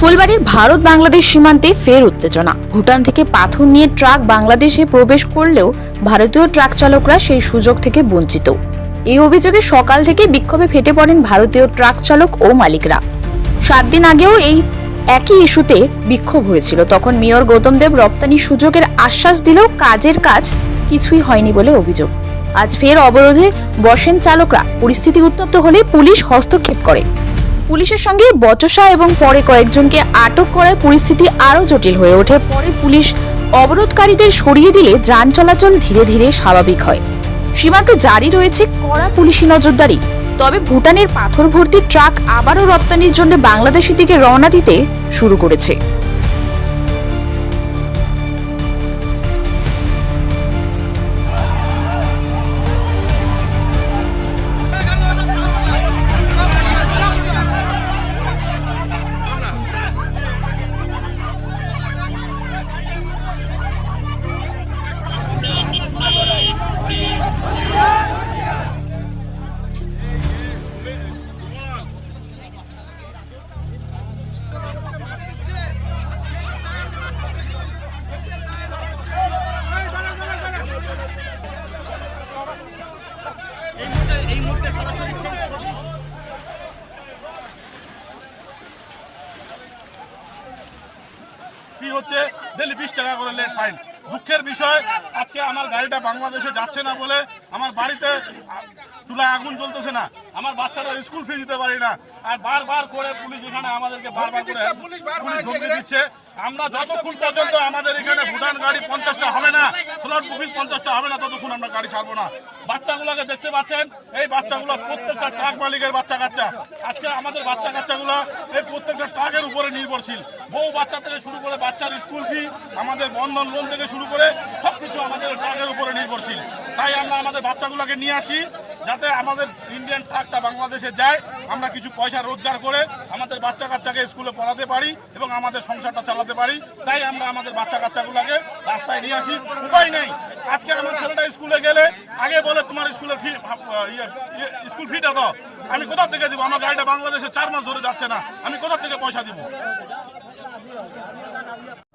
ফুলবাড়ির ভারত বাংলাদেশ সীমান্তে ফের উত্তেজনা। ভুটান থেকে পাথর নিয়ে ট্রাক বাংলাদেশে প্রবেশ করলেও ভারতীয় ট্রাক চালকরা সেই সুযোগ থেকে বঞ্চিত। এই অভিযোগে সকাল থেকে বিক্ষোভে ফেটে পড়েন ভারতীয় ট্রাক চালক ও মালিকরা। সাত দিন আগেও এই একই ইস্যুতে বিক্ষোভ হয়েছিল। তখন মেয়র গৌতম দেব রপ্তানি সুযোগের আশ্বাস দিলেও কাজের কাজ কিছুই হয়নি বলে অভিযোগ। আজ ফের অবরোধে বসেন চালকরা। পরিস্থিতি উত্তপ্ত হলে পুলিশ হস্তক্ষেপ করে। পুলিশের সঙ্গে বচসা এবং পরে কয়েকজনকে আটক করায় পরিস্থিতি আরও জটিল হয়ে ওঠে। পরে পুলিশ অবরোধকারীদের সরিয়ে দিলে যান চলাচল ধীরে ধীরে স্বাভাবিক হয়। সীমান্তে জারি রয়েছে কড়া পুলিশি নজরদারি। তবে ভুটানের পাথর ভর্তি ট্রাক আবারও রপ্তানির জন্য বাংলাদেশের দিকে রওনা দিতে শুরু করেছে। কি হচ্ছে? ডেলি বিশ টাকা করে লেট ফাইন দুঃখের বিষয়, আজকে আমার গাড়িটা বাংলাদেশে যাচ্ছে না বলে আমার বাড়িতে চুলায় আগুন চলতেছে না। আমার বাচ্চারা স্কুল ফি দিতে পারি না। আর বারবার করে পুলিশ এখানে আমাদেরকে বারবার করে পুলিশ ধমকি দিচ্ছে। আমরা যতক্ষণ পর্যন্ত আমাদের এখানে ভুটান গাড়ি পঞ্চাশটা হবে না স্লট বুকিং পঞ্চাশটা হবে না ততক্ষণ আমরা গাড়ি ছাড়বো না। বাচ্চাগুলোকে দেখতে পাচ্ছেন? এই বাচ্চাগুলো প্রত্যেকটা ট্রাক মালিকের বাচ্চা কাচ্চা। আজকে আমাদের বাচ্চা কাচ্চাগুলো এই প্রত্যেকটা ট্রাকের উপরে নির্ভরশীল। বউ বাচ্চা থেকে শুরু করে বাচ্চার স্কুল ফি আমাদের বন্ধন লোন থেকে শুরু করে সব কিছু আমাদের ট্রাকের উপরে নির্ভরশীল। তাই আমরা আমাদের বাচ্চাগুলোকে নিয়ে আসি। যাতে আমাদের ইন্ডিয়ান ট্রাকটা বাংলাদেশে যায় আমরা কিছু পয়সা রোজগার করে আমাদের বাচ্চা কাচ্চাকে স্কুলে পড়াতে পারি এবং আমাদের সংসারটা চালাতে পারি। তাই আমরা আমাদের বাচ্চা কাচ্চাগুলোকে রাস্তায় নিয়ে আসি। উপায় নেই। আজকে আমার ছেলেটা স্কুলে গেলে আগে বলে তোমার স্কুলের ফি ইয়ে, ইয়ে, স্কুল ফিটা দাও। আমি কোথা থেকে দিব? আমার গাড়িটা বাংলাদেশে চার মাস ধরে যাচ্ছে না। আমি কোথা থেকে পয়সা দিব?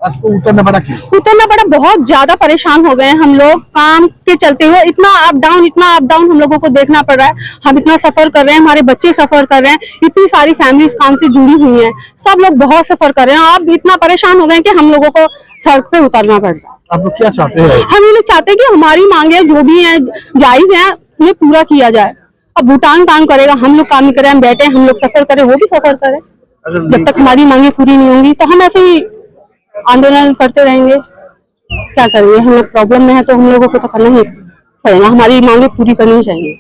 आपको उतरना पड़ा क्यों? उतरना पड़ा बहुत ज़्यादा परेशान हो गए हैं हम लोग। काम के चलते हुए इतना अप डाउन इतना अप डाउन हम लोगों को देखना पड़ रहा है। हम इतना सफ़र कर रहे हैं हमारे बच्चे सफ़र कर रहे हैं। इतनी सारी फैमिली इस काम से जुड़ी हुई है। सब लोग बहुत सफ़र कर रहे हैं। अब इतना परेशान हो गए की हम लोगों को सड़क पे उतरना पड़ रहा है। आप लोग क्या चाहते हैं? हम ये लोग चाहते हैं कि हमारी मांगे जो भी है जायज़ है उन्हें पूरा किया जाए। अब भूटान काम करेगा हम लोग काम नहीं करें हम बैठे हम लोग सफ़र करें वो भी सफ़र करें। जब तक हमारी मांगे पूरी नहीं होंगी तो हम ऐसे ही आंदोलन करते रहेंगे। क्या करेंगे? हम लोग प्रॉब्लम में है तो हम लोगों को तो करना ही पड़ेगा। हमारी मांगे पूरी करनी चाहिए।